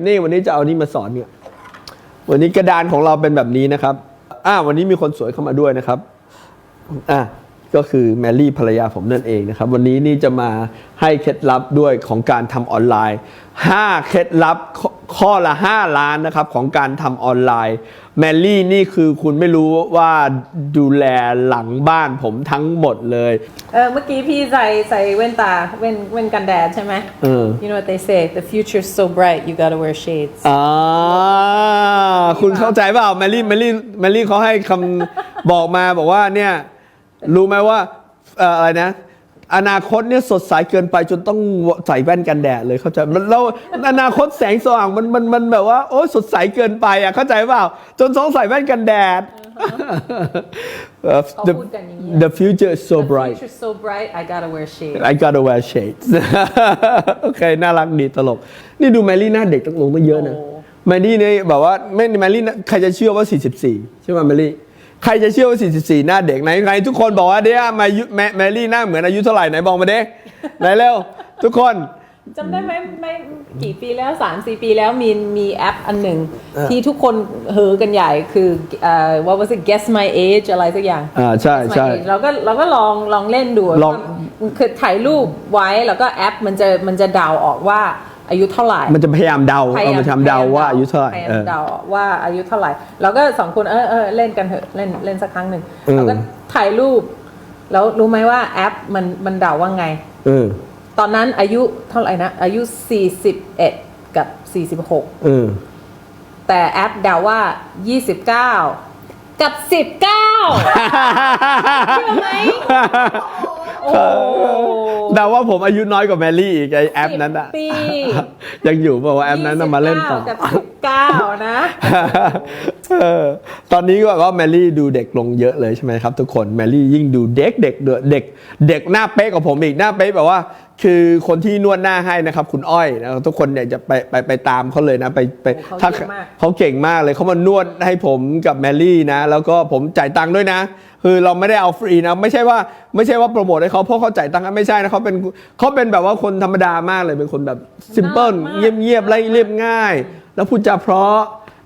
นี่วันนี้จะเอานี่มาสอนเนี่ยวันนี้กระดานของเราเป็นแบบนี้นะครับ อ่า วันนี้มีคนสวยเข้ามาด้วยนะครับ อะ ก็คือแมรี่ภรรยาผมนั่นเองนะครับ วันนี้นี่จะมาให้เคล็ดลับด้วยของการทำออนไลน์ 5 เคล็ดลับข้อข้อละ 5 ล้านนะครับของการทำออนไลน์ แมรี่นี่คือคุณไม่รู้ว่าดูแลหลังบ้านผมทั้งหมดเลย เออเมื่อกี้พี่ใส่ใส่แว่นตาแว่นแว่นกันแดดใช่ไหม เออ You know what they say the future's so bright you gotta wear shades อ่าคุณเข้าใจเปล่าแมรี่แมรี่แมรี่เขาให้คำบอกมาบอกว่าเนี่ย รู้ไหมว่าเอ่ออะไรนะ อนาคตเนี่ยสดใสเกินไปจนต้องใส่แว่นกันแดดเลยเข้าใจมันแล้วอนาคตแสงสว่างมันมันมันแบบว่า โอ้ยสดใสเกินไปอะเข้าใจเปล่า จนต้องใส่แว่นกันแดดเอ่อเขา the พูดกันอย่างนี้ the future is so The bright future's so bright I gotta wear shades I gotta wear shades โอเค น่ารักดีตลก นี่ดูแมรี่หน้าเด็กต้องลงตั้งเยอะนะโอ้แมรี่เนี่ยแบบว่าไม่แมรี่นะใครจะเชื่อว่า 44 ใช่ไหมแมรี่ ใครจะเชื่อว่า 44 หน้าเด็กไหนใครทุกคนบอกว่าเดี๋ยวมายุแมแมรี่หน้าเหมือนอายุเท่าไหร่ไหนบอกมาเด้ไหนเร็วทุกคน จำได้ไหมไม่กี่ปีแล้วสามสี่ปีแล้วมีมีแอปอันหนึ่ง เออ ที่ทุกคนเฮอกันใหญ่คือเอ่อ what was it guess my age อะไรสักอย่าง อ่าใช่ Guess my ใช่ age เราก็เราก็ลองลองเล่นดูลองคือถ่ายรูปไว้แล้วก็แอปมันจะมันจะเดาออกว่า อายุเท่าไหร่ มันจะพยายามเดาเอามาทำเดาว่าอายุเท่าไหร่พยายาเอมอเดาว่าอายุเท่าไหร่เราก็สองคนเออเออเล่นกันเถอะเล่นเล่นสักครั้งหนึ่งอืมเราก็ถ่ายรูป แล้วรู้ไหมว่าแอปมันมันเดาว่าไงเออตอนนั้นอายุเท่าไหร่นะ อายุ41กับเออ46แต่แอปเดาว่า29กับ19เชื่อไหม โอ้เดาว่าผมอายุน้อยกว่าแมรี่อีกไอแอปนั้นอะปี ยังอยู่บอกว่าแอปนั้นน่ะมาเล่นต่อ29กับ19นะ เออตอนนี้ก็ก็แมรี่ดูเด็กลงเยอะเลยใช่ไหมครับทุกคนแมรี่ยิ่งดูเด็กเด็กเด็กเด็กเด็กหน้าเป๊ะกว่าผมอีกหน้าเป๊ะแบบว่าคือคนที่นวดหน้าให้นะครับ คุณอ้อยนะครับทุกคนเนี่ยจะไปไปไปตามเขาเลยนะไปไปโอ้เขาถ้าเก่งมากเขาเก่งมากเลยเขามานวดให้ผมกับแมรี่นะ แล้วก็ผมจ่ายตังค์ด้วยนะ คือเราไม่ได้เอาฟรีนะ ไม่ใช่ว่าไม่ใช่ว่าโปรโมทให้เขาเพราะเขาจ่ายตังค์ไม่ใช่นะเขาเป็นเขาเป็นแบบว่าคนธรรมดามากเลยเป็นคนแบบซิมเพิลเงียบเงียบๆไล่เรียบง่าย แล้วพูดจาเพราะ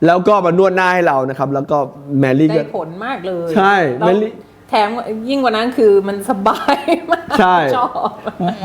แล้วก็มานวดหน้าให้เรานะครับ แล้วก็แมรี่ได้ก็ผลมากเลยใช่แล้วไม่รี แถมยิ่งกว่านั้นคือมันสบายมากใช่ ชอบ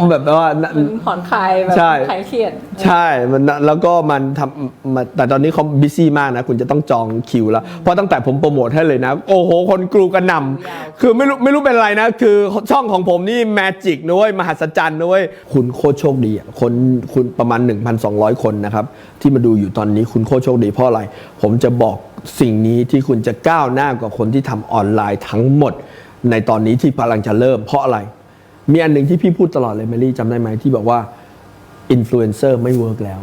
แบบว่า มันผ่อนคลายแบบใช่ คลายเครียด ใช่มันแล้วก็มันทำมาแต่ตอนนี้เขาบิซี่มากนะ คุณจะต้องจองคิวแล้ว เพราะตั้งแต่ผมโปรโมทให้เลยนะ โอ้โห คนกรูกันนำคือไม่รู้ไม่รู้เป็นอะไรนะ คือช่องของผมนี่แมจิกนะเว้ยมหัศจรรย์นะเว้ย คุณโคตรโชคดีอะคนคุณประมาณ 1,200 คนนะครับ ที่มาดูอยู่ตอนนี้คุณโคตรโชคดีเพราะอะไร ผมจะบอก สิ่งนี้ที่คุณจะก้าวหน้ากว่าคนที่ทำออนไลน์ทั้งหมด ในตอนนี้ที่กำลังจะเริ่มเพราะอะไร มีอันหนึ่งที่พี่พูดตลอดเลยแมรี่จำได้ไหมที่บอกว่าอินฟลูเอนเซอร์ไม่เวิร์กแล้ว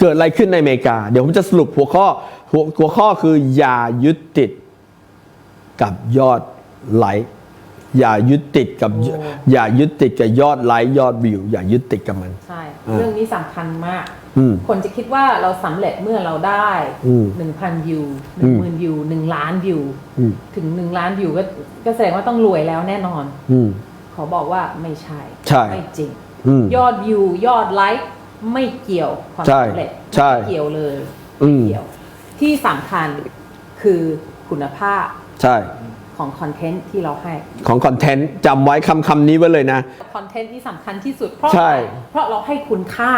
เกิดอะไรขึ้นในอเมริกา เดี๋ยวผมจะสรุปหัวข้อหัวหัวข้อคืออย่ายึดติดกับยอดไลค์อย่ายึดติดกับโอ้อย่ายึดติดกับยอดไลค์ยอดวิวอย่ายึดติดกับมัน ใช่อ่าเรื่องนี้สำคัญมากอืม คนจะคิดว่าเราสำเร็จเมื่อเราได้อืมหนึ่งพันวิวหอืนึ่งมหมื่นวิวหนึ่งล้านวิวอืมถึงหนึ่งล้านวิวก็ก็แสดงว่าต้องรวยแล้วแน่นอนอืมขอบอกว่าไม่ใช่ใช่ไม่จริงอืมยอดวิวยอดไลค์ไม่เกี่ยวความใช่สำเร็จใช่ไม่เกี่ยวเลยอืมไม่เกี่ยว ที่สำคัญคือคุณภาพ ใช่ ของคอนเทนต์ที่เราให้ ของคอนเทนต์จำไว้คำคำนี้ไว้เลยนะ คอนเทนต์ที่สำคัญที่สุดเพราะใช่อะไรเพราะเราให้คุณค่า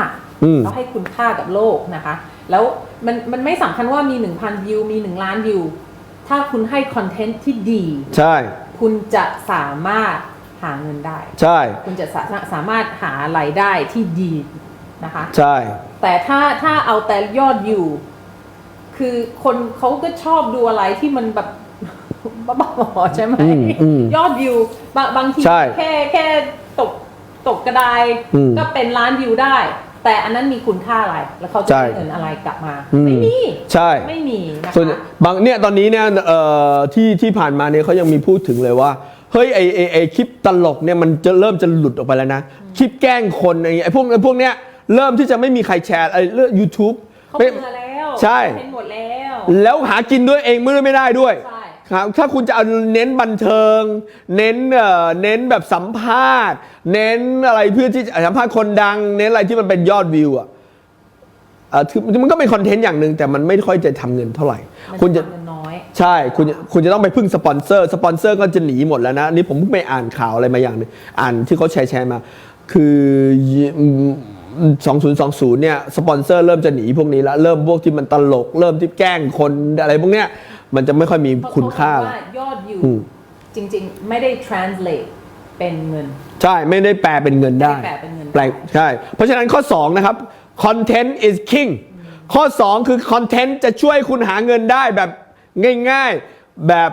อืม เราให้คุณค่ากับโลกนะคะ แล้วมันมันไม่สำคัญว่ามี 1,000 วิว มี 1 ล้านวิว ถ้าคุณให้คอนเทนต์ที่ดี ใช่ คุณจะสามารถหาเงินได้ ใช่ คุณจะสาสามารถหารายได้ที่ดีนะคะ ใช่ แต่ถ้าถ้าเอาแต่ยอดวิวคือคนเขาก็ชอบดูอะไรที่มันแบบ บ้าๆใช่ไหมอืมอืมยอดวิวบางบางทีใช่แค่แค่ตกตกกระไดอืมก็เป็นล้านวิวได้ แต่อันนั้นมีคุณค่าอะไร แล้วเขาจะใช่ได้เงินอะไรกลับมา อืมไม่มีใช่ ไม่มีนะส่วนคะ บางเนี่ยตอนนี้เนี่ยเอ่อที่ที่ผ่านมาเนี่ยเขายังมีพูดถึงเลยว่า เฮ้ยไอไอไอคลิปตลกเนี่ยมันจะเริ่มจะหลุดออกไปแล้วนะ คลิปแกล้งคนไอไอพวกไอพวกเนี้ยเริ่มที่จะไม่มีใครแชร์ไอเรื่อง YouTube เขาเบื่อแล้วใช่เป็นหมดแล้ว แล้วหากินด้วยเองไม่ได้ไม่ได้ด้วย ใช่ ครับถ้าคุณจะเอาเน้นบันเทิง เน้นเอ่อเน้นแบบสัมภาษณ์ เน้นอะไรเพื่อที่จะสัมภาษณ์คนดัง เน้นอะไรที่มันเป็นยอดวิวอะเอ่อคือมันก็เป็นคอนเทนต์อย่างหนึ่งแต่มันไม่ค่อยจะทำเงินเท่าไหร่มันคุณจะทำเงินน้อย ใช่ คุณจะคุณจะต้องไปพึ่งสปอนเซอร์ สปอนเซอร์ก็จะหนีหมดแล้วนะ นี่ผมเพิ่งไปอ่านข่าวอะไรมาอย่างหนึงอ่านที่เขาแชร์แชร์มา คือ2020เนี่ย สปอนเซอร์เริ่มจะหนีพวกนี้แล้ว เริ่มพวกที่มันตลก เริ่มที่แกล้งคนอะไรพวกเนี้ย มันจะไม่ค่อยมีเพราะคุณค่าเขบแล้อกวว่ายอดวิวอืมจริง ๆ ไม่ได้ translate เป็นเงิน ใช่ไม่ได้แปลเป็นเงินได้ไม่ได้แปลเป็นเงินได้ แปลใช่ เพราะฉะนั้นข้อ 2 นะครับ content is king ข้อ 2 คือ content จะช่วยคุณหาเงินได้แบบง่ายๆแบบ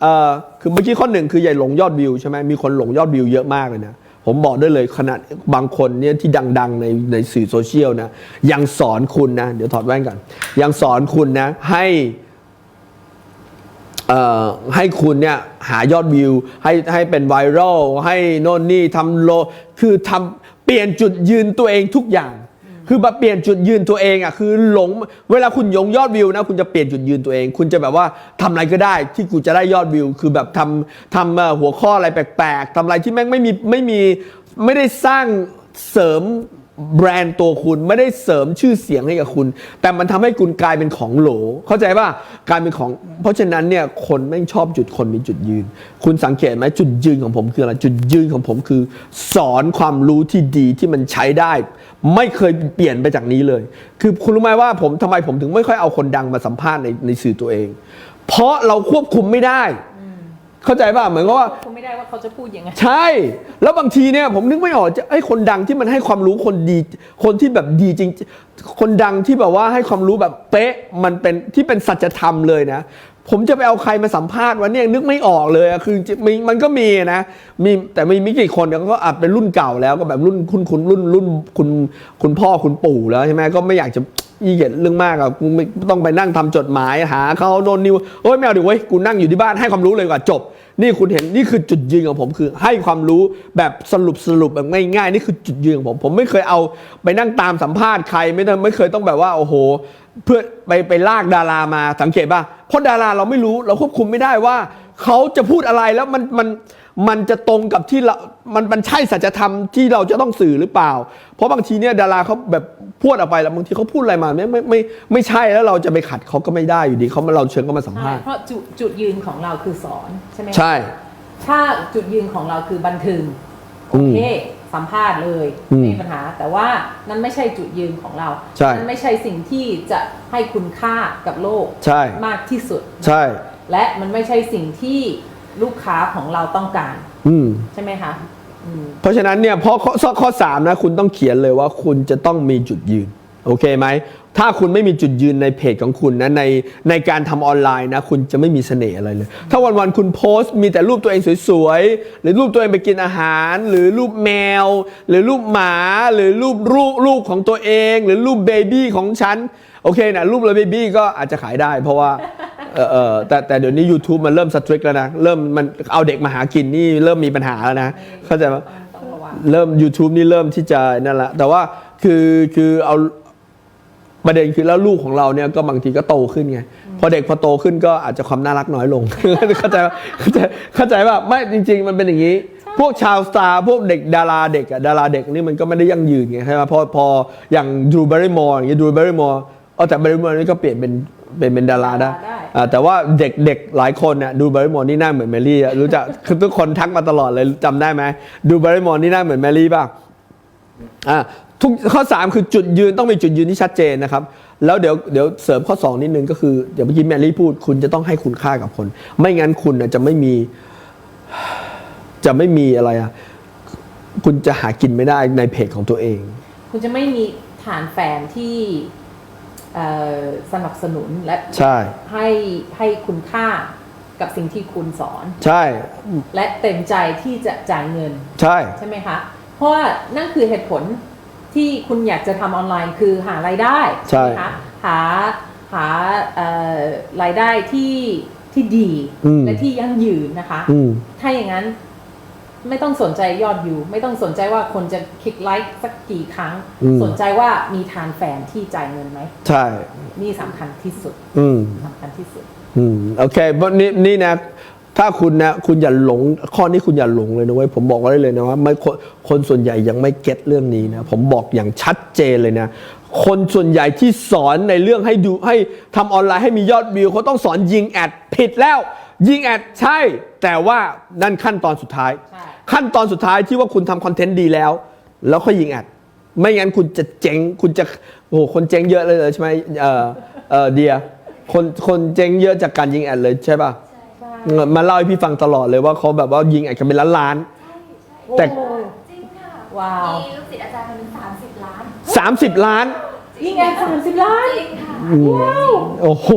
เอ่อคือเมื่อกี้ข้อหนึ่งคืออย่าหลงยอดวิวใช่ไหมมีคนหลงยอดวิวเยอะมากเลยนะ ผมบอกได้เลยขนาดบางคนเนี่ยที่ดัง ๆ ในในสื่อโซเชียลนะ ยังสอนคุณนะ เดี๋ยวถอดแว่นก่อนยังสอนคุณนะให้เอ่อ ให้คุณเนี่ยหายอดวิว ให้ให้เป็นไวรัลให้โน่นนี่ทำโล คือทำเปลี่ยนจุดยืนตัวเองทุกอย่าง คือแบบเปลี่ยนจุดยืนตัวเองอะคือหลงเวลาคุณยงยอดวิวนะคุณจะเปลี่ยนจุดยืนตัวเอง คุณจะแบบว่าทำอะไรก็ได้ที่กูจะได้ยอดวิว คือแบบทำทำหัวข้ออะไรแปลกๆทำอะไรที่แม่งไม่มีไม่มีไม่ได้สร้างเสริม แบรนด์ตัวคุณไม่ได้เสริมชื่อเสียงให้กับคุณ แต่มันทำให้คุณกลายเป็นของโหล เข้าใจป่ะกลายเป็นของ เพราะฉะนั้นเนี่ยคนไม่งชอบจุดคนมีจุดยืน คุณสังเกตไหมจุดยืนของผมคืออะไรจุดยืนของผมคือ สอนความรู้ที่ดีที่มันใช้ได้ ไม่เคยเปลี่ยนไปจากนี้เลย คือคุณรู้ไหมว่าผมทำไมผมถึงไม่ค่อยเอาคนดังมาสัมภาษณ์ในในสื่อตัวเอง เพราะเราควบคุมไม่ได้ เข้าใจป่ะเหมือนกับว่าคุณไม่ได้ว่าเขาจะพูดยังไง ใช่ แล้วบางทีเนี่ยผมนึกไม่ออกจะไอ้คนดังที่มันให้ความรู้คนดี คนที่แบบดีจริง คนดังที่แบบว่าให้ความรู้แบบเป๊ะ มันเป็นที่เป็นสัจธรรมเลยนะ ผมจะไปเอาใครมาสัมภาษณ์วันนี้ยังนึกไม่ออกเลยอะคือจะมีมันก็มีนะ มีแต่มีไม่กี่คนเนี่ยก็อาจเป็นรุ่นเก่าแล้วก็แบบรุ่นคุณคุณรุ่นรุ่นคุณคุณพ่อคุณปู่แล้วใช่ไหมก็ไม่อยากจะ ยี่เกียจเรื่องมากอะกูไม่ต้องไปนั่งทำจดหมายหาเขาโนนนิวโอ้ยไม่เอาดิเว้ยกูนั่งอยู่ที่บ้านให้ความรู้เลยกว่าจบ นี่คุณเห็นนี่คือจุดยืนของผมคือ ให้ความรู้แบบสรุปสรุปแบบง่ายๆนี่คือจุดยืนของผม ผมไม่เคยเอาไปนั่งตามสัมภาษณ์ใครไม่ต้องไม่เคยต้องแบบว่าโอ้โห เพื่อไปไปลากดารามาสังเกตป่ะเพราะดาราเราไม่รู้เราควบคุมไม่ได้ว่าเขาจะพูดอะไรแล้วมันมัน มันจะตรงกับที่เรา มันมันใช่สัจธรรมที่เราจะต้องสื่อหรือเปล่า เพราะบางทีเนี่ยดาราเขาแบบพูดออกไปแล้วบางทีเขาพูดอะไรมาไม่ไม่ไม่ไม่ใช่แล้วเราจะไปขัดเขาก็ไม่ได้อยู่ดีเขามาเราเชิญเขามาสัมใช่ภาษณ์ เพราะจุดจุดยืนของเราคือสอนใช่ไหมใช่ ถ้าจุดยืนของเราคือบันเทิงอืโอมเค สัมภาษณ์เลยอืมไม่มีปัญหา แต่ว่านั่นไม่ใช่จุดยืนของเราใช่ นั่นไม่ใช่สิ่งที่จะให้คุณค่ากับโลกใช่ มากที่สุด ใช่ และมันไม่ใช่สิ่งที่ ลูกค้าของเราต้องการ อืม ใช่ไหมคะอืม เพราะฉะนั้นเนี่ยพอข้อข้อข้อสามนะคุณต้องเขียนเลยว่าคุณจะต้องมีจุดยืน โอเคไหม ถ้าคุณไม่มีจุดยืนในเพจของคุณนะในในการทำออนไลน์นะ คุณจะไม่มีเสน่ห์อะไรเลย ถ้าวันๆคุณโพสต์มีแต่รูปตัวเองสวยๆ หรือรูปตัวเองไปกินอาหาร หรือรูปแมว หรือรูปหมา หรือรูปลูกลูกของตัวเอง หรือรูปเบบี้ของฉัน โอเคนะรูปเลยเบบี้ก็อาจจะขายได้ เพราะว่า เออเออแต่แต่เดี๋ยวนี้ YouTube มันเริ่มสตริกแล้วนะ เริ่มมันเอาเด็กมาหากินนี่เริ่มมีปัญหาแล้วนะ เข้าใจไหมเริ่ม YouTube นี่เริ่มที่จะนั่นแหละ แต่ว่าคือคือเอาประเด็นคือแล้วลูกของเราเนี่ยก็บางทีก็โตขึ้นไงพอเด็กพอโตขึ้นก็อาจจะความน่ารักน้อยลง เข้าใจเข้าใจเข้าใจป่ะไม่จริง ๆ มันเป็นอย่างนี้ พวกชาวสตาร์พวกเด็กดาราเด็กอะดาราเด็กนี่มันก็ไม่ได้ยั่งยืนไงใช่ไหมพอพออย่างดูเบอรี่มอร์อย่างเงี้ยดูเบอรี่มอร์เอาแต่เบอรี่มอร์นี่ก็เปลี่ยนเป็นเป็นเป็นดาราได้ แต่ว่าเด็กเด็กหลายคนเนี่ยดูบรี่มอนี่หน้าเหมือนแมรี่รู้จักคือทุกคนทักมาตลอดเลยจำได้ไหมดูบรี่มอนี่หน้าเหมือนแมรี่ป่ะอะทุกข้อ 3 คือจุดยืนต้องมีจุดยืนที่ชัดเจนนะครับ แล้วเดี๋ยวเดี๋ยวเสริมข้อ 2 นิดนึงก็คือเดี๋ยวเมื่อกี้แมรี่พูดคุณจะต้องให้คุณค่ากับคน ไม่งั้นคุณจะไม่มี จะไม่มีอะไรอะคุณจะหากินไม่ได้ในเพจของตัวเอง คุณจะไม่มีฐานแฟนที่ สนับสนุนและใช่ให้ให้คุณค่ากับสิ่งที่คุณสอน ใช่ และเต็มใจที่จะจ่ายเงิน ใช่ใช่ไหมคะ เพราะว่านั่นคือเหตุผลที่คุณอยากจะทำออนไลน์คือหารายได้ใช่ไหมคะหาหาเอ่อรายได้ที่ที่ดีอืมและที่ยั่งยืนนะคะอืมถ้าอย่างนั้น ไม่ต้องสนใจยอดวิว ไม่ต้องสนใจว่าคนจะคลิกไลค์สักกี่ครั้ง อืม สนใจว่ามีทานแฟนที่จ่ายเงินไหมใช่ นี่สำคัญที่สุดอืม สำคัญที่สุด อืมโอเคเพราะนี่นี่นะถ้าคุณนะคุณอย่าหลง ข้อนี้คุณอย่าหลงเลยนะเว้ยผมบอกไว้เลยนะว่าไม่คนคนส่วนใหญ่ยังไม่เก็ตเรื่องนี้นะผมบอกอย่างชัดเจนเลยนะ คนส่วนใหญ่ที่สอนในเรื่องให้ดูให้ทำออนไลน์ให้มียอดวิวเขาต้องสอนยิงแอดผิดแล้ว ยิงแอดใช่ แต่ว่านั่นขั้นตอนสุดท้าย ใช่ ขั้นตอนสุดท้ายที่ว่าคุณทำคอนเทนต์ดีแล้ว แล้วค่อยยิงแอด ไม่งั้นคุณจะเจ๊งคุณจะโอ้โหคนเจ๊งเยอะเลยใช่ไหมเออเออเดียคนคนเจ๊งเยอะจากการยิงแอดเลยใช่ป่ะใช่มาเล่าให้พี่ฟังตลอดเลยว่าเขาแบบว่ายิงแอดกันเป็นล้านล้าน แต่ โอ้จริงค่ะว้าว มีลูกศิษย์อาจารย์คนหนึงสามสิบล้านๆสามสิบล้าน ยิงแอดสามสิบล้านจริงค่ะว้าวโอ้โห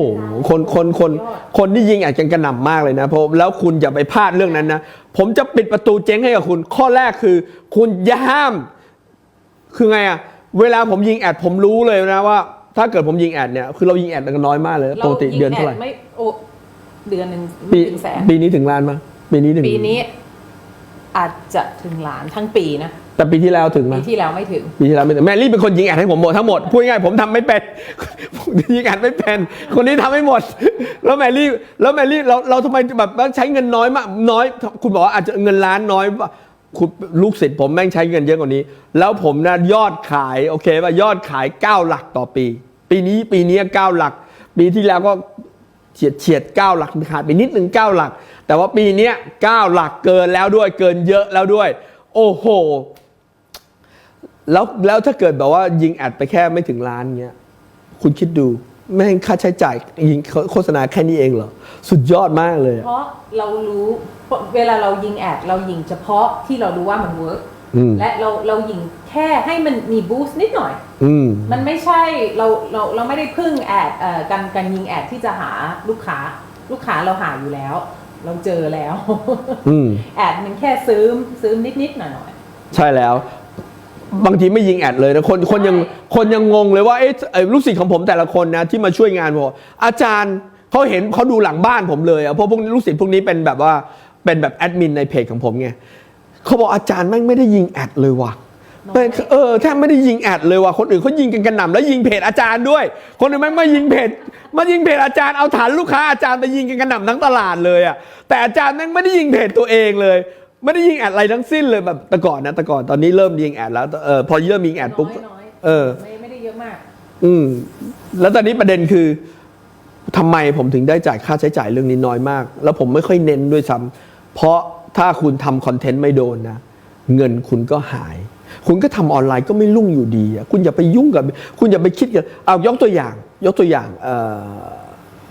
คนคนคนยอดคนที่ยิงแอดกันกระหน่ำมากเลยนะเพราะแล้วคุณอย่าไปพลาดเรื่องนั้นนะ ผมจะปิดประตูเจ๊งให้กับคุณ ข้อแรกคือ คุณอย่าห้าม คือไงอะเวลาผมยิงแอดผมรู้เลยนะว่า ถ้าเกิดผมยิงแอดเนี่ยคือเรายิงแอดกันน้อยมากเลยปกติเดือนเท่าไหร่ยิงแไม่โอ้เดือนหนึ่งปีไม่ถึงแสนปีนี้ถึงล้านมั้ยปีนี้ถึงปีนี้อาจจะถึงล้านทั้งปีนะ แต่ปีที่แล้วถึงไหมปีที่แล้วไม่ถึง ปีที่แล้วไม่ถึงแมรี่เป็นคนยิงแอดให้ผมหมดทั้งหมดพูดง่ายๆผมทำไม่เป็นผมยิงแอดไม่เป็นคนนี้ทำให้หมด แล้วแมรี่แล้วแมรี่เราเราทำไมแบบว่าใช้เงินน้อยมากน้อย คุณบอกว่าอาจจะเงินล้านน้อยป่ะคุณลูกศิษย์ผมแม่งใช้เงินเยอะกว่านี้ แล้วผมนะยอดขายโอเคป่ะยอดขาย 9 หลักต่อปี ปีนี้ปีนี้9หลัก ปีที่แล้วก็เฉียดเฉียด9หลักขาดไปนิดหนึ่ง9หลัก แต่ว่าปีเนี้ย9หลักเกินแล้วด้วยเกินเยอะแล้วด้วย โอ้โห แล้วแล้วถ้าเกิดแบบว่ายิงแอดไปแค่ไม่ถึงล้านเงี้ยคุณคิดดูแม่งค่าใช้จ่ายยิงโฆษณาแค่นี้เองเหรอ สุดยอดมากเลยเพราะเรารู้เวลาเรายิงแอดเรายิงเฉพาะที่เรารู้ว่ามันเวิร์กอืมและเราเรายิงแค่ให้มันมีบูสต์นิดหน่อย อืม มันไม่ใช่เราเราเราไม่ได้พึ่งแอดเอ่อการการยิงแอดที่จะหาลูกค้า ลูกค้าเราหาอยู่แล้ว เราเจอแล้ว อืม แอดมันแค่ซื้อซื้อนิดนิดๆหน่อยหน่อยใช่แล้ว บางทีไม่ยิงแอดเลยนะคนคนยังคนยังงงเลยว่าเอ๊ะเอ่อลูกศิษย์ของผมแต่ละคนนะที่มาช่วยงานผมอาจารย์เขาเห็นเขาดูหลังบ้านผมเลยอะเพราะพวกลูกศิษย์พวกนี้เป็นแบบว่าเป็นแบบแอดมินในเพจของผมไงเขาบอกอาจารย์แม่งไม่ได้ยิงแอดเลยว่ะเป็นเออแทบไม่ได้ยิงแอดเลยว่ะคนอื่นเขายิงกันกระหน่ำแล้วยิงเพจอาจารย์ด้วย คนอื่นแม่งไม่ยิงเพจมายิงเพจอาจารย์เอาฐานลูกค้าอาจารย์ไปยิงกันกระหน่ำทั้งตลาดเลยอะแต่อาจารย์แม่งไม่ได้ยิงเพจตัวเองเลย ไม่ได้ยิงแอดอะไรทั้งสิ้นเลยแบบแต่ก่อนนะแต่ก่อนตอนนี้เริ่มยิงแอดแล้วเออพอเริ่มยิงแอดปุ๊บน้อยน้อยเออ ไม่ไม่ได้เยอะมาก อืม แล้วตอนนี้ประเด็นคือทำไมผมถึงได้จ่ายค่าใช้จ่ายเรื่องนี้น้อยมาก แล้วผมไม่ค่อยเน้นด้วยซ้ำเพราะถ้าคุณทำคอนเทนต์ไม่โดนนะ เงินคุณก็หาย คุณก็ทำออนไลน์ก็ไม่รุ่งอยู่ดีอะคุณอย่าไปยุ่งกับ คุณอย่าไปคิดกับเอายกตัวอย่าง ยกตัวอย่างเอ่อ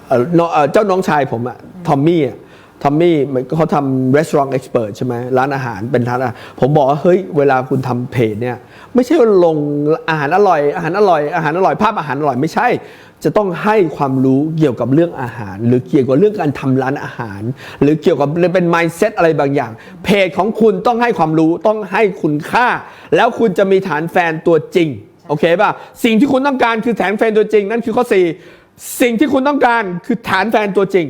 เอ่อน้องเอ่อเจ้าน้องชายผมอะทอมมี่อะ ทอมมี่มันเขาทำ restaurant expert ใช่ไหมร้านอาหารเป็นร้านอาหารผมบอกว่าเฮ้ยเวลาคุณทำเพจเนี่ย ไม่ใช่ว่าลงอาหารอร่อยอาหารอร่อยอาหารอร่อยภาพอาหารอร่อยไม่ใช่ จะต้องให้ความรู้เกี่ยวกับเรื่องอาหาร หรือเกี่ยวกับเรื่องการทำร้านอาหาร หรือเกี่ยวกับเป็น mindset อะไรบางอย่าง เพจของคุณต้องให้ความรู้ต้องให้คุณค่า แล้วคุณจะมีฐานแฟนตัวจริงโอเคป่ะสิ่งที่คุณต้องการคือฐานแฟนตัวจริง นั่นคือข้อสี่สิ่งที่คุณต้องการคือฐานแฟนตัวจริง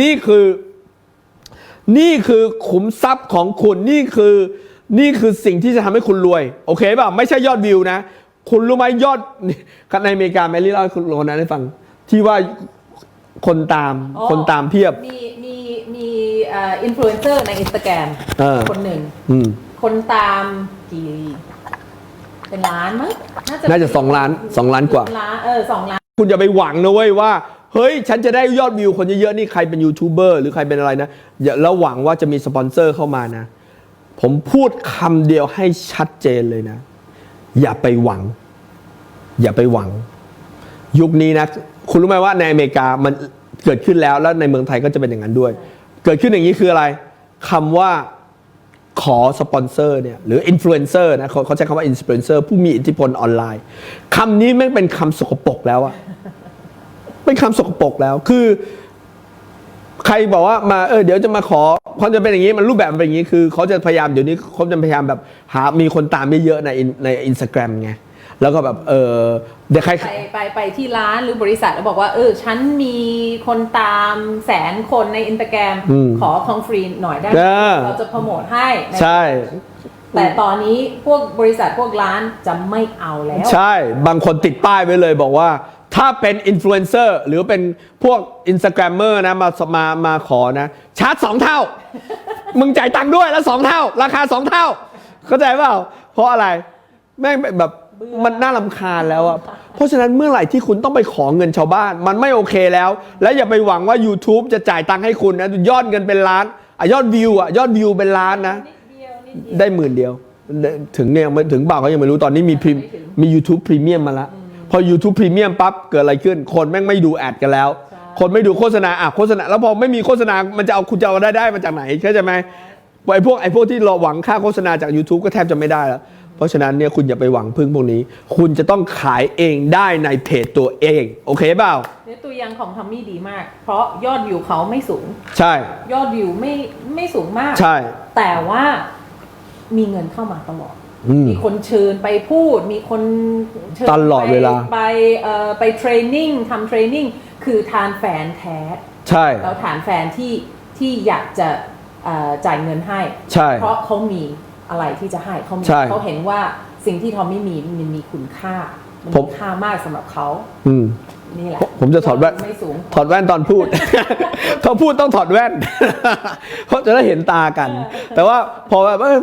นี่คือ นี่คือขุมทรัพย์ของคุณนี่คือนี่คือสิ่งที่จะทำให้คุณรวย โอเคป่ะไม่ใช่ยอดวิวนะ คุณรู้ไหมยอดนี่ในอเมริกาแมรี่เล่าให้คุณคนนั้นให้ฟัง ที่ว่าคนตามอ๋อคนตามเพียบ มีมีมีเอ่อินฟลูเอนเซอร์ในอินสตาแกรมเออคนหนึ่งอืมคนตามกี่เป็นล้านมั้งน่าจะสองล้านสองล้านกว่าล้านเออสองล้าน คุณอย่าไปหวังนะเว้ยว่า เฮ้ย ฉันจะได้ยอดวิวคนเยอะๆนี่ใครเป็นยูทูบเบอร์หรือใครเป็นอะไรนะอย่าแล้วหวังว่าจะมีสปอนเซอร์เข้ามานะ ผมพูดคำเดียวให้ชัดเจนเลยนะ อย่าไปหวัง อย่าไปหวัง ยุคนี้นะ คุณรู้ไหมว่าในอเมริกามันเกิดขึ้นแล้วแล้วในเมืองไทยก็จะเป็นอย่างนั้นด้วย เกิดขึ้นอย่างนี้คืออะไรคำว่าขอสปอนเซอร์เนี่ยหรืออินฟลูเอนเซอร์นะเขาใช้คำว่าอินฟลูเอนเซอร์ผู้มีอิทธิพลออนไลน์คำนี้ไม่งเป็นคำสกปรกแล้วอะ เป็นคำสกปรกแล้ว คือ ใครบอกว่ามาเออเดี๋ยวจะมาขอเขาจะเป็นอย่างนี้มันรูปแบบมันเป็นอย่างนี้คือเขาจะพยายามเดี๋ยวนี้เขาจะพยายามแบบหามีคนตามเยอะๆในในอินสตาแกรมไงแล้วก็แบบเออเดี๋ยวใครไปไปไปที่ร้านหรือบริษัทแล้วบอกว่าเออฉันมีคนตามแสนคนในอินสตาแกรมอืมขอของฟรีหน่อยได้ไหมเออเราจะโปรโมทให้นใช่ แต่ตอนนี้พวกบริษัทพวกร้านจะไม่เอาแล้ว ใช่บางคนติดป้ายไว้เลยบอกว่า ถ้าเป็นอินฟลูเอนเซอร์หรือเป็นพวกอินสตาแกรมเมอร์นะมามามาขอนะ ชาร์จสองเท่า มึงจ่ายตังค์ด้วยแล้วสองเท่า ราคาสองเท่า เข้าใจเปล่า เพราะอะไร แม่งแบบมันน่าลำคาญแล้วอะเพราะฉะนั้นเมื่อไหร่ที่คุณต้องไปขอเงินชาวบ้าน มันไม่โอเคแล้ว และอย่าไปหวังว่า YouTube จะจ่ายตังค์ให้คุณนะยอดเงินเป็นล้านอะยอดวิวอะยอดวิวเป็นล้านนะนิดเดียวนิดเดียวได้หมื่นเดียว ถึงเนี่ยไม่ถึงบ่าเขายังไม่รู้ตอนนี้มีพรีมไม่ถึงมี YouTube Premium มาแล้ว พอ YouTube Premium ปั๊บเกิดอะไรขึ้น คนแม่งไม่ดูแอดกันแล้ว คนไม่ดูโฆษณาอะโฆษณา แล้วพอไม่มีโฆษณา มันจะเอาคุณจะเอาได้ได้มาจากไหนเข้าใจไหมไอ้พวกไอ้พวกที่เราหวังค่าโฆษณาจาก YouTube ก็แทบจะไม่ได้แล้ว เพราะฉะนั้นเนี่ยคุณอย่าไปหวังพึ่งพวกนี้ คุณจะต้องขายเองได้ในเพจตัวเอง โอเคเปล่าเนี่ยตัวอย่างของทอมมี่ดีมาก เพราะยอดวิวเขาไม่สูง ใช่ ยอดวิวไม่ไม่สูงมาก ใช่ แต่ว่ามีเงินเข้ามาตลอดอื มมีคนเชิญไปพูด มีคนเชิญตลอดเวลาไปไปเอ่อไปเทรนนิ่งทำเทรนนิ่งคือทานแฟนแท้ ใช่แล้วฐานแฟนที่ที่อยากจะเอ่อจ่ายเงินให้ ใช่ เพราะเขามีอะไรที่จะให้เขามีใช่เขาเห็นว่าสิ่งที่ทอมไม่มีมันมีคุณค่า มันผม มีค่ามากสำหรับเขา อืม นี่แหละผมจะถอดแว่นไม่สูงถอดแว่นตอนพูดเขาพูดต้องถอดแว่น เพราะจะได้เห็นตากัน แต่ว่าพอแบบเออ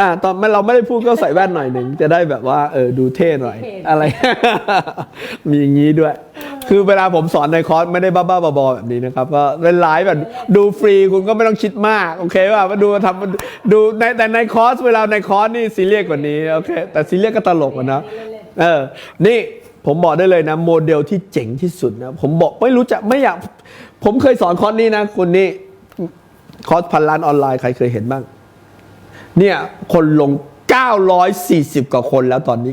อ่าตอนเราไม่ได้พูดก็ใส่แว่นหน่อยหนึ่งจะได้แบบว่าเออดูเท่หน่อยเท่อะไร มีอย่างนี้ด้วย คือเวลาผมสอนในคอร์สไม่ได้บ้าๆบอๆแบบนี้นะครับก็เป็นไลฟ์แบบดูฟรีคุณก็ไม่ต้องคิดมากโอเคป่ะมาดูทำดูในแต่ในคอร์สเวลาในคอร์สนี่ซีเรียสกว่านี้โอเคแต่ซีเรียสก็ตลกอะนะเออนี่ ผมบอกได้เลยนะ โมเดลที่เจ๋งที่สุดนะผมบอกไม่รู้จักไม่อยาก ผมเคยสอนคอร์สนี้นะคุณนี่คอร์สพันล้านออนไลน์ใครเคยเห็นบ้าง เนี่ยคนลง 940 กว่าคนแล้วตอนนี้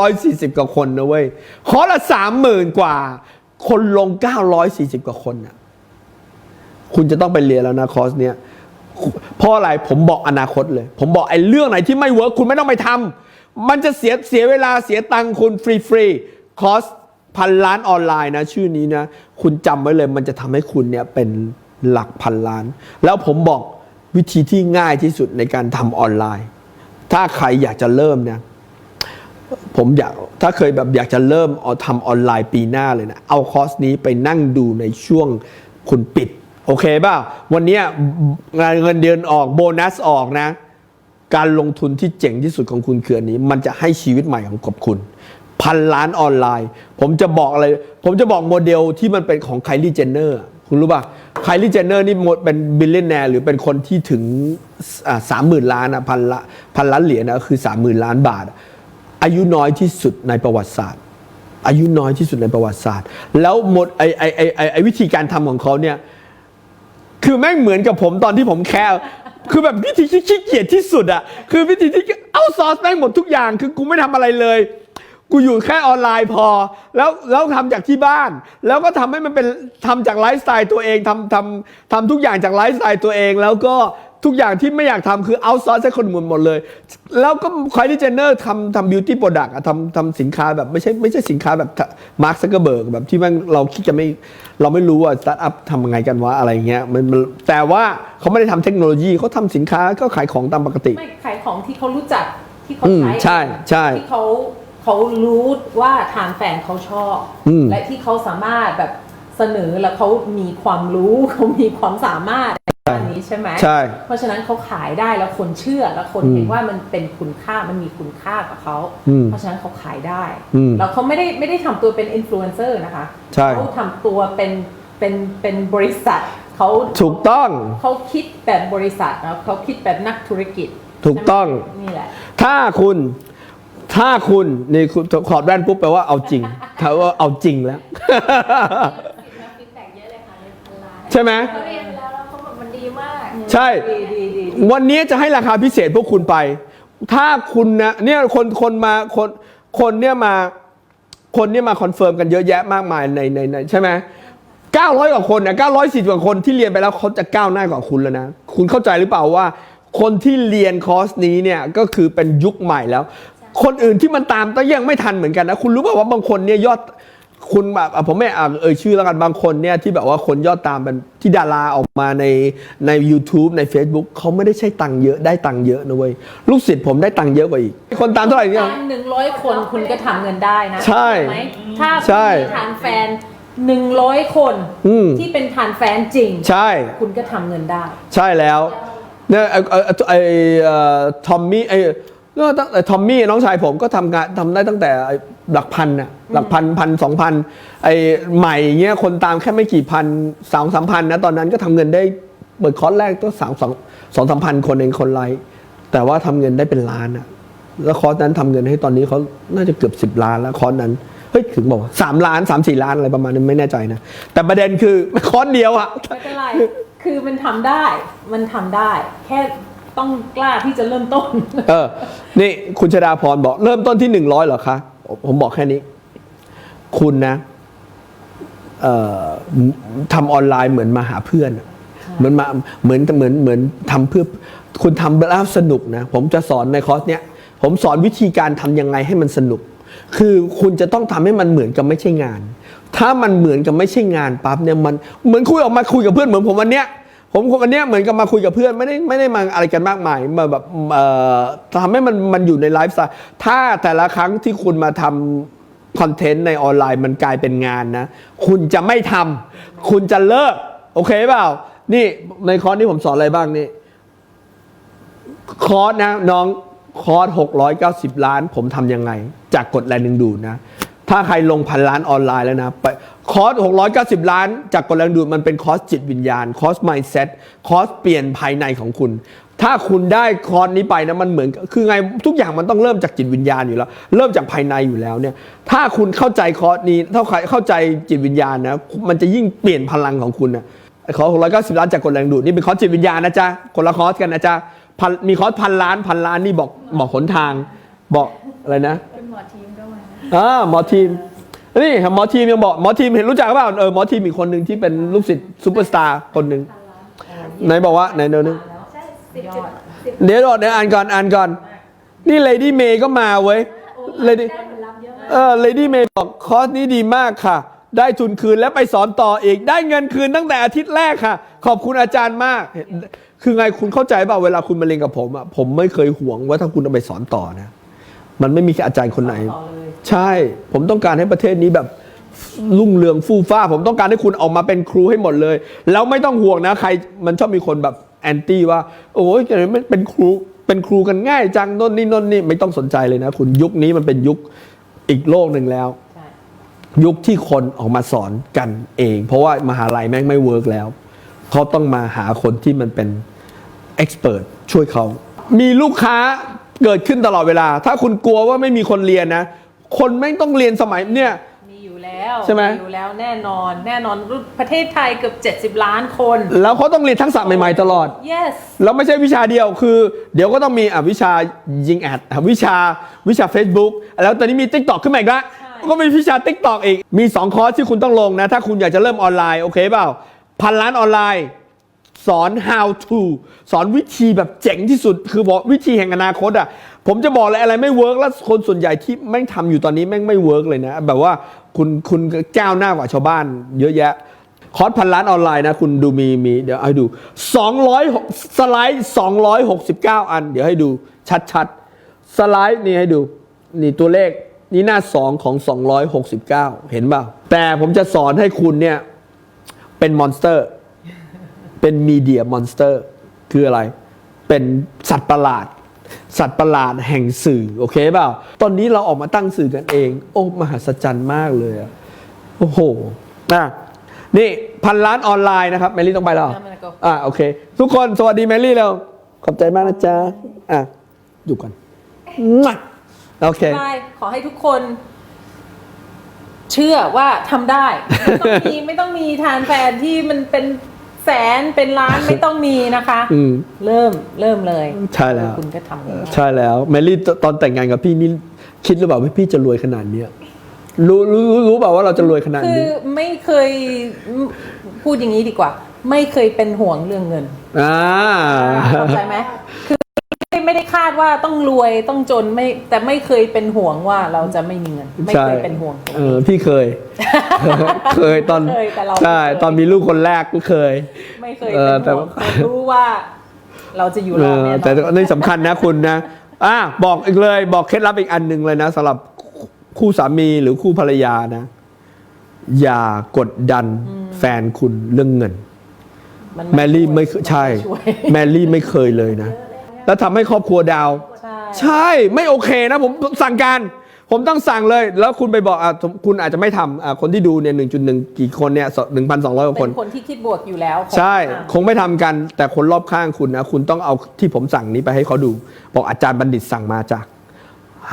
940 กว่าคนนะเว้ยคอร์สละ30,000 กว่า คนลง 940 กว่าคนน่ะคุณจะต้องไปเรียนแล้วนะคอร์สเนี้ยเพราะอะไรผมบอกอนาคตเลย ผมบอกไอ้เรื่องไหนที่ไม่เวิร์คคุณไม่ต้องไปทำมันจะเสียเสียเวลาเสียตังค์คุณฟรีฟรี คอสพันล้านออนไลน์นะ ชื่อนี้นะ คุณจำไว้เลยมันจะทำให้คุณเนี่ยเป็นหลักพันล้าน แล้วผมบอกวิธีที่ง่ายที่สุดในการทำออนไลน์ ถ้าใครอยากจะเริ่มเนี่ยผมอยากถ้าเคยแบบอยากจะเริ่มเอาทำออนไลน์ปีหน้าเลยนะ เอาคอร์สนี้ไปนั่งดูในช่วงคุณปิด โอเคเปล่าวันนี้งานเงินเดือนออกโบนัสออกนะ การลงทุนที่เจ๋งที่สุดของคุณคืออันนี้ มันจะให้ชีวิตใหม่ของกับคุณ พันล้านออนไลน์ ผมจะบอกอะไร ผมจะบอกโมเดลที่มันเป็นของไคลี่เจนเนอร์คุณรู้ป่ะไคลี่เจนเนอร์นี่หมดเป็นบิลเลนแนร์หรือเป็นคนที่ถึงสามหมื่นล้านอะพันละพันล้านเหรียญนะคือสามหมื่นล้านบาท อายุน้อยที่สุดในประวัติศาสตร์ อายุน้อยที่สุดในประวัติศาสตร์ แล้วหมดไอไอไอไอไอวิธีการทำของเขาเนี่ยคือแม่งเหมือนกับผมตอนที่ผมแคร์คือแบบวิธีที่ขี้เกียจที่สุดอะคือวิธีที่เอาซอสแม่งหมดทุกอย่าง คือกูไม่ทำอะไรเลย กูอยู่แค่ออนไลน์พอ แล้วแล้วทำจากที่บ้าน แล้วก็ทำให้มันเป็นทำจากไลฟ์สไตล์ตัวเองทำทำทำทุกอย่างจากไลฟ์สไตล์ตัวเอง แล้วก็ทุกอย่างที่ไม่อยากทำคือเอาซอสให้คนอื่นหมดเลย แล้วก็คอยดิเจเนอร์ทำทำบิวตี้โปรดักต์ทำทำสินค้าแบบไม่ใช่ไม่ใช่สินค้าแบบมาร์คซักเกอร์เบิร์กแบบที่แม่งเราคิดจะไม่เราไม่รู้ว่าสตาร์ทอัพทำยังไงกันวะอะไรเงี้ยมันมันแต่ว่าเขาไม่ได้ทำเทคโนโลยีเขาทำสินค้าก็ขายของตามปกติ ไม่ขายของที่เขารู้จักที่เขาอืมใช้ใช่ใช่ ที่เขา เขารู้ว่าทางแฟนเขาชอบ อืม และที่เขาสามารถแบบเสนอแล้วเขามีความรู้ เขามีความสามารถในด้านนี้ใช่ไหม ใช่ เพราะฉะนั้นเขาขายได้แล้วคนเชื่อแล้วคนอืมเห็นว่ามันเป็นคุณค่ามันมีคุณค่ากับเขา อืมเพราะฉะนั้นเขาขายได้อืมแล้วเขาไม่ได้ไม่ได้ทำตัวเป็นอินฟลูเอนเซอร์นะคะใช่ เขาทำตัวเป็นเป็นเป็นบริษัทเขาถูกต้อง เขาคิดแบบบริษัทนะเขาคิดแบบนักธุรกิจถูกต้อง นี่แหละ ถ้าคุณ ถ้าคุณนี่คุณขอดแว่นปุ๊บแปลว่าเอาจริงถ้าว่าเอาจริงแล้ว ฟีดแบ็กเยอะเลยค่ะในพันล้านใช่ไหม เขาเรียนไปแล้วแล้วเขาบอกมันดีมาก ใช่ ดีดีดีวันนี้จะให้ราคาพิเศษพวกคุณไป ถ้าคุณนะเนี่ยคนคนมาคนคนเนี่ยมาคนเนี่ยมาคอนเฟิร์มกันเยอะแยะมากมายในในในใช่ไหม900กว่าคนนะ940กว่าคนที่เรียนไปแล้วเขาจะก้าวหน้ากว่าคุณแล้วนะ คุณเข้าใจหรือเปล่าว่า คนที่เรียนคอร์สนี้เนี่ยก็คือเป็นยุคใหม่แล้ว คนอื่นที่มันตามก็ยังไม่ทันเหมือนกันนะ คุณรู้เปล่าว่าบางคนเนี่ยยอดคุณแบบอะผมไม่อ่านเอ่ยชื่อแล้วกันบางคนเนี่ยที่แบบว่าคนยอดตามเป็นที่ดาราออกมาในใน YouTube ใน Facebook เขาไม่ได้ใช้ตังค์เยอะได้ตังค์เยอะนะเว้ยลูกศิษย์ผมได้ตังค์เยอะกว่าอีก คนตามเท่าไหร่เนี่ยตามหนึ่งร้อยคนคุณก็ทำเงินได้นะใช่ไหมถ้าใช่คุณมีฐานแฟนหนึ่งร้อยคนอืมที่เป็นฐานแฟนจริง ใช่ คุณก็ทำเงินได้ ใช่แล้วเนี่ยไอ้ไอ้ไอ้เอ่อทอมมี่ไอ้ ก็ตั้งแต่ทอมมี่น้องชายผมก็ทำงานทำได้ตั้งแต่หลักพันน่ะหลักพันพันสองพันไอ้ใหม่เงี้ยคนตามแค่ไม่กี่พันสองสามพันนะตอนนั้นก็ทำเงินได้เปิดคอร์สแรกก็สามสองสองสามพันคนเองคนไลค์แต่ว่าทำเงินได้เป็นล้านอะแล้วคอร์สนั้นทำเงินให้ตอนนี้เขาน่าจะเกือบสิบล้านแล้วคอร์สนั้นเฮ้ยถึงบอกสามล้านสามสี่ล้านอะไรประมาณนั้นไม่แน่ใจนะแต่ประเด็นคือคอร์สเดียวอะ ไม่เป็นไร คือมันทำได้ มันทำได้ แค่ ต้องกล้าที่จะเริ่มต้น เออ นี่คุณชดาพรบอกเริ่มต้นที่หนึ่งร้อยเหรอคะ ผมบอกแค่นี้ คุณนะเอ่อทำออนไลน์เหมือนมาหาเพื่อนอะเหมือนมาเหมือนเหมือนเหมือนทำเพื่อคุณทำแล้วสนุกนะ ผมจะสอนในคอร์สเนี้ย ผมสอนวิธีการทำยังไงให้มันสนุก คือคุณจะต้องทำให้มันเหมือนกับไม่ใช่งาน ถ้ามันเหมือนกับไม่ใช่งานปั๊บเนี่ยมันเหมือนคุยออกมาคุยกับเพื่อนเหมือนผมวันเนี้ย ผมวันนี้เหมือนกับมาคุยกับเพื่อนไม่ได้ไม่ได้มาอะไรกันมากมายมาแบบเอ่อทำให้มันมันอยู่ในไลฟ์สไตล์ถ้าแต่ละครั้งที่คุณมาทำคอนเทนต์ในออนไลน์มันกลายเป็นงานนะ คุณจะไม่ทำคุณจะเลิก โอเคเปล่า นี่ในคอร์สนี้ผมสอนอะไรบ้างนี่ คอร์สนะน้องคอร์ส690 ล้าน ผมทำยังไง จากกดแรงดึงดูดนะ ถ้าใครลงพันล้านออนไลน์แล้วนะไปคอร์ส 690 ล้าน จากกดแรงดูดมันเป็นคอร์สจิตวิญญาณ คอร์ส mindset คอร์สเปลี่ยนภายในของคุณ ถ้าคุณได้คอร์สนี้ไปนะมันเหมือน คือไงทุกอย่างมันต้องเริ่มจากจิตวิญญาณอยู่แล้ว เริ่มจากภายในอยู่แล้วเนี่ย ถ้าคุณเข้าใจคอร์สนี้ถ้าใครเข้าใจจิตวิญญาณนะ มันจะยิ่งเปลี่ยนพลังของคุณนะขอหกร้อยเก้าสิบล้านจากกดแรงดูดนี่เป็นคอร์สจิตวิญญาณนะจ๊ะ คนละคอร์สกันนะจ๊ะมีคอร์สพันล้านพันล้านนี่บอกบอกหนทาง บอกอะไรนะเป็นหมอทีม อ่าหมอทีมนี่หมอทีมยังบอกหมอทีมเห็นรู้จักเปล่าเออหมอทีมอีกคนหนึ่งที่เป็นลูกศิษย์ซูเปอร์สตาร์คนหนึ่งไหนบอกว่าไหนเดี๋ยวนึงใช่สิบจุดสิบเดี๋ยวเดี๋ยวอ่านก่อนอ่านก่อน นี่เลดี้เมย์ก็มาเว้ยเลดี้ได้ผลลัพธ์เยอะมากเออเลดี้เมย์บอกคอร์สนี้ดีมากค่ะ ได้ทุนคืนแล้วไปสอนต่ออีก ได้เงินคืนตั้งแต่อาทิตย์แรกค่ะ ขอบคุณอาจารย์มาก คือไงคุณเข้าใจเปล่าเวลาคุณมาเรียนกับผมอะผมไม่เคยห่วงว่าถ้าคุณเอาไปสอนต่อนะมันไม่มีแค่อาจารย์คนไหนต่อเลย ใช่ ผมต้องการให้ประเทศนี้แบบรุ่งเรืองฟู่ฟ้า ผมต้องการให้คุณออกมาเป็นครูให้หมดเลย แล้วไม่ต้องห่วงนะ ใครมันชอบมีคนแบบแอนตี้ว่า โอ้ยจะไม่เป็นครูเป็นครูกันง่ายจังโน่นนี่โน่นนี่ไม่ต้องสนใจเลยนะ คุณยุคนี้มันเป็นยุคอีกโลกหนึ่งแล้วใช่ยุคที่คนออกมาสอนกันเอง เพราะว่ามหาลัยแม่งไม่เวิร์กแล้วเขาต้องมาหาคนที่มันเป็นเอ็กซ์เพรสช่วยเขา มีลูกค้าเกิดขึ้นตลอดเวลา ถ้าคุณกลัวว่าไม่มีคนเรียนนะ คนแม่งต้องเรียนสมัยเนี่ย มีอยู่แล้วใช่ไหม อยู่แล้วแน่นอนแน่นอนประเทศไทยเกือบ 70 ล้านคน แล้วเขาต้องเรียนทักษะใหม่ๆตลอด yes แล้วไม่ใช่วิชาเดียวคือ เดี๋ยวก็ต้องมีอะวิชายิงแอดอะวิชาวิชา Facebook แล้วตอนนี้มี Tik t o k ขึ้นมาอีกแล้วใช่ก็มีวิชา Tik t o k อีก มี 2 คอร์สที่คุณต้องลงนะ ถ้าคุณอยากจะเริ่มออนไลน์โอเคเปล่าพันล้านออนไลน์ สอน how to สอนวิธีแบบเจ๋งที่สุด คือบอกวิธีแห่งอนาคตอะ ผมจะบอกเลยอะไรไม่เวิร์กแล้วคนส่วนใหญ่ที่แม่งทำอยู่ตอนนี้แม่งไม่เวิร์กเลยนะ แบบว่าคุณคุณก้าวหน้ากว่าชาวบ้าน เยอะแยะ คอร์สพันล้านออนไลน์นะ คุณดูมีมีเดี๋ยวให้ดู 200 สไลด์ 269 อัน เดี๋ยวให้ดูชัดๆ สไลด์นี่ให้ดู นี่ตัวเลขนี่หน้า 2 ของ 269 เห็นเปล่า แต่ผมจะสอนให้คุณเนี่ยเป็นมอนสเตอร์ เป็นมีเดียมอนสเตอร์ คืออะไร เป็นสัตว์ประหลาด สัตว์ประหลาดแห่งสื่อโอเคเปล่า ตอนนี้เราออกมาตั้งสื่อกันเอง โอ้ มหัศจรรย์มากเลยอะโอ้โหนะนี่พันล้านออนไลน์นะครับแมรี่ต้องไปแล้วเหรอ I'm gonna go อะโอเค ทุกคนสวัสดีแมรี่แล้วขอบใจมากนะจ๊ะอะอยู่กันมั่วโอเคใช่ขอให้ทุกคน เชื่อว่าทำได้ ไม่ต้องมีไม่ต้องมีทานแฟนที่มันเป็น แสนเป็นล้านไม่ต้องมีนะคะ อืม เริ่มเริ่มเลยใช่แล้ว คุณก็ทำได้ใช่แล้วแมรี่ตตอนแต่งงานกับพี่นี่คิดหรือเปล่าว่าพี่จะรวยขนาดเนี้ยรู้รู้รู้รู้เปล่าว่าเราจะรวยขนาดคือนี้ไม่เคยพูดอย่างนี้ดีกว่า ไม่เคยเป็นห่วงเรื่องเงินอ่า เข้าใจไหมคือ ไม่ไม่ได้คาดว่าต้องรวยต้องจนไม่แต่ไม่เคยเป็นห่วงว่าเราจะไม่มีเงิน ไม่ใช่เคยเป็นห่วง เออพี่เคย เคยตอนเคยแต่เราใช่ไม่เคย ตอนมีลูกคนแรกก็เคย ไม่เคยเอเป็อนแต่ห่วงแต่รู้ว่า เราจะอยู่เอรอดอแน่นแต่อนนี่สำคัญนะคุณนะอะบอกอีกเลยบอกเคล็ดลับอีกอันหนึ่งเลยนะสำหรับคู่สามีหรือคู่ภรรยานะ อย่ากดดันแฟนคุณเรื่องเงินนแมรี่ไม่เคยใช่ช่วย แมรี่ไม่เคยเลยนะ แล้วทำให้ครอบครัวดาวใช่ใช่ไม่โอเคนะผมสั่งการ ผมต้องสั่งเลย แล้วคุณไปบอกอะคุณอาจจะไม่ทำอะคนที่ดูเนี่ยหนึ่งจุดหนึ่งกี่คนเนี่ยหนึ่งพันสองร้อยกว่าคเป็นนคนที่คิดบวกอยู่แล้ว ใช่อะคงไม่ทำกัน แต่คนรอบข้างคุณนะคุณต้องเอาที่ผมสั่งนี้ไปให้เขาดู บอกอาจารย์บัณฑิตสั่งมาจาก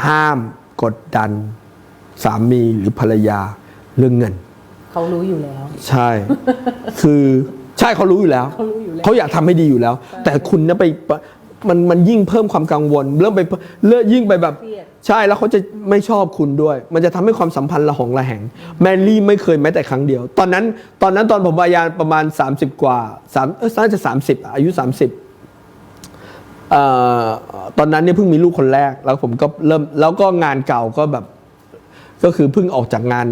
ห้ามกดดัน สามีหรือภรรยาเรื่องเงินเขารู้อยู่แล้ว ใช่ คือใช่เขารู้อยู่แล้ว เขารู้อยู่แล้วเขาอยากทำให้ดีอยู่แล้ว แต่คุณนะไปปะ มันมันยิ่งเพิ่มความกังวล เริ่มไปเลื่อยิ่งไปแบบเครียดใช่แล้วเขาจะไม่ชอบคุณด้วย มันจะทำให้ความสัมพันธ์ระหองระแหง แมรี่ไม่เคยแม้แต่ครั้งเดียว ตอนนั้นตอนนั้นตอนผมอายุประมาณ 30 กว่าสามเออน่าจะ 30 อายุ 30เอ่อตอนนั้นเนี่ยเพิ่งมีลูกคนแรก แล้วผมก็เริ่มแล้วก็งานเก่าก็แบบ ก็คือเพิ่งออกจากงาน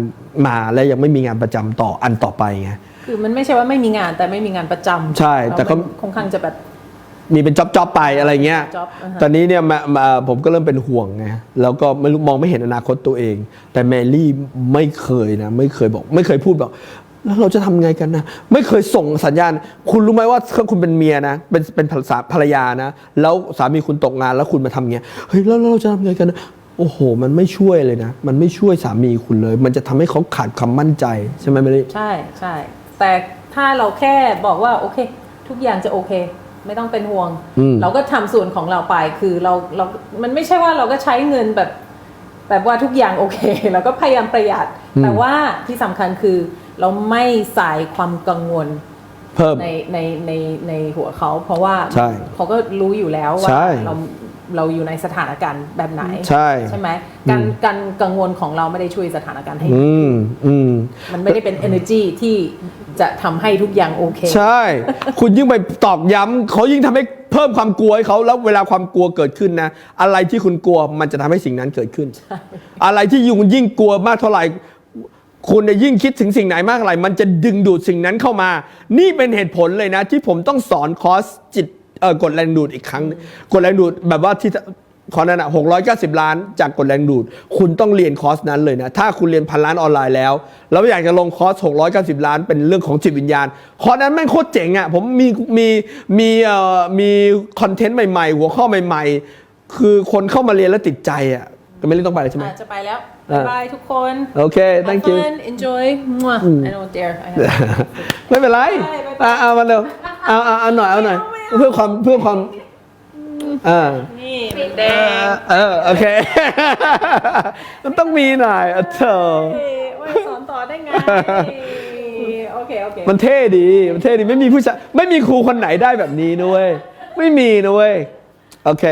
มาแล้วยังไม่มีงานประจำต่ออันต่อไปไงคือมันไม่ใช่ว่าไม่มีงานแต่ไม่มีงานประจำใช่ แต่ก็ล้วมันค่อนข้างจะแบบ มีเป็นจ็อบจอบๆไปอะไรเงี้ย job อ่าฮะ ตอนนี้เนี่ยมามาผมก็เริ่มเป็นห่วงไง แล้วก็ไม่รู้มองไม่เห็นอนาคตตัวเอง แต่แมรี่ไม่เคยนะ ไม่เคยบอก ไม่เคยพูดบอกแล้วเราจะทำไงกันนะ ไม่เคยส่งสัญญาณ คุณรู้ไหมว่าถ้าคุณเป็นเมียนะ เป็นเป็นภรรยาภรรยานะ แล้วสามีคุณตกงานแล้วคุณมาทำเงี้ย เฮ้ยแล้วแล้วเราจะทำไงกันนะ โอ้โห มันไม่ช่วยเลยนะ มันไม่ช่วยสามีคุณเลย มันจะทำให้เขาขาดความมั่นใจใช่ไหมแมรี่ ใช่ใช่แต่ถ้าเราแค่บอกว่าโอเค ทุกอย่างจะโอเค ไม่ต้องเป็นห่วง อืม เราก็ทำส่วนของเราไปคือเราเรามันไม่ใช่ว่าเราก็ใช้เงินแบบ แบบว่าทุกอย่างโอเค เราก็พยายามประหยัดแต่ว่าที่สำคัญคือ เราไม่ใส่ความกังวลเพิ่ม ในในในในหัวเขา เพราะว่าใช่เขาก็รู้อยู่แล้วว่าใช่ เราเราอยู่ในสถานการณ์แบบไหน ใช่ ใช่ไหมการการกังวลของเราไม่ได้ช่วยสถานการณ์ให้ อืมอืม มันไม่ได้เป็น energy ที่ จะทำให้ทุกอย่างโอเค ใช่ คุณยิ่งไปตอกย้ำเขายิ่งทำให้เพิ่มความกลัวให้เขาแล้วเวลาความกลัวเกิดขึ้นนะ อะไรที่คุณกลัวมันจะทำให้สิ่งนั้นเกิดขึ้น อะไรที่ยิ่งคุณยิ่งกลัวมากเท่าไหร่ คุณเนี่ยยิ่งคิดถึงสิ่งไหนมากเท่าไหร่มันจะดึงดูดสิ่งนั้นเข้ามา นี่เป็นเหตุผลเลยนะ ที่ผมต้องสอนคอร์สจิตเออกดแรงดูดอีกครั้งหนึ่งกดแรงดูดแบบว่าที่ คอร์สนั้นอะ690ล้านจากกดแรงดูด คุณต้องเรียนคอร์สนั้นเลยนะ ถ้าคุณเรียนพันล้านออนไลน์แล้ว แล้วอยากจะลงคอร์ส690ล้านเป็นเรื่องของจิตวิญญาณ คอร์สนั้นแม่งโคตรเจ๋งอะ ผมมีมีมีเอ่อมีคอนเทนต์ใหม่ๆ หัวข้อใหม่ ๆ คือคนเข้ามาเรียนแล้วติดใจอะก็ไม่เล่นต้องไปเลยใช่ไหมอะจะไปแล้วอะบ๊ายบายทุกคนโอเค thank you Have fun enjoy Mwah. I don't dare I have ไม่เป็นไรไม่เป็นไรอ่าเอามาเร็วเอาเอาเอาหน่อยเอาหน่อยเพื่อความเพื่อความ อ่านี่มันแดงเออโอเค มันต้องมีหน่อยอะเธอ เอ้ยว่าสอนต่อได้ไง โอเค โอเค มันเท่ดี มันเท่ดี ไม่มีผู้ชาย ไม่มีครูคนไหนได้แบบนี้นุ้ย ไม่มีนุ้ย โอเค